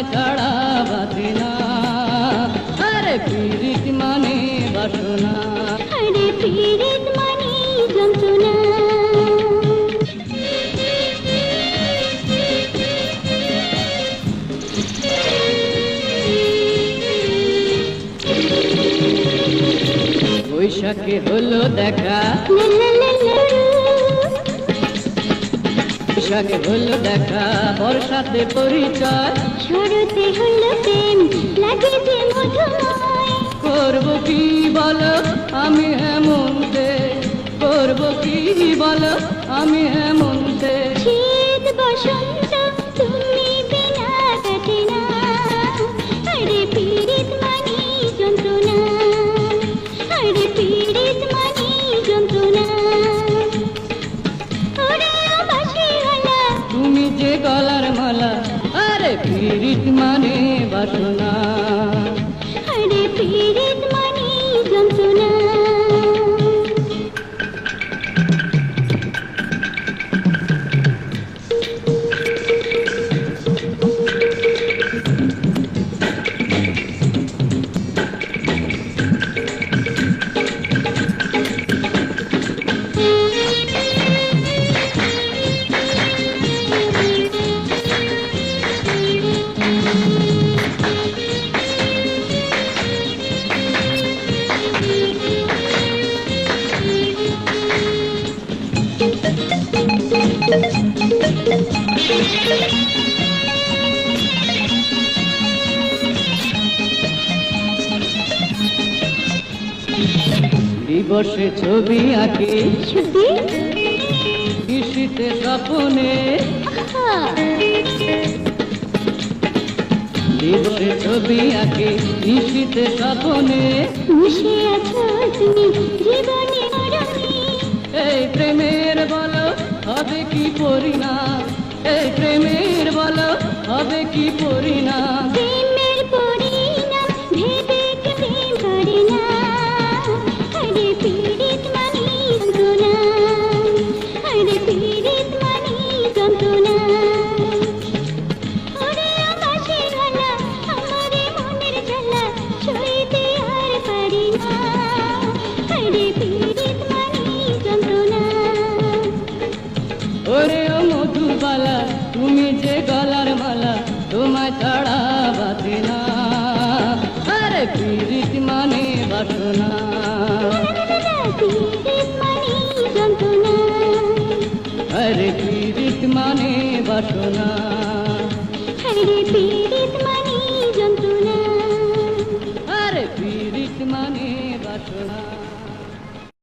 তোমায় ছাড়া বাঁচে না আরে পীড়িত মানে বাসনা আরে পীড়িত মানে যন্ত্রণা বৈশাখে হলো দেখা। বৈশাখে হলো দেখা বর্ষাতে পরিচয়। শুরুতে হলো প্রেম লাগে যে মধুময়। করব কি বলো আমি হেমন্তে। করব কি বলো আমি হেমন্তে। গলার মালা আরে পীড়িত মানে বাসনা। আরে পীড়িত দিবসে ছবি আঁকি। কৃষিতে স্বপনে। দিবসে ছবি আঁকি কৃষিতে স্বপনে। মিশে আছো তুমি জীবনে এই প্রেমের বলো হবে কি পরিণাম? এই প্রেমের বলো হবে কি পরিণাম? মধুবালা তুমি যে গলার মালা, তোমায় ছাড়া বাঁচে না। আরে পীড়িত মানে বাসনা। পীড়িত মানে যন্ত্রণা আরে পীড়িত মানে বাসনা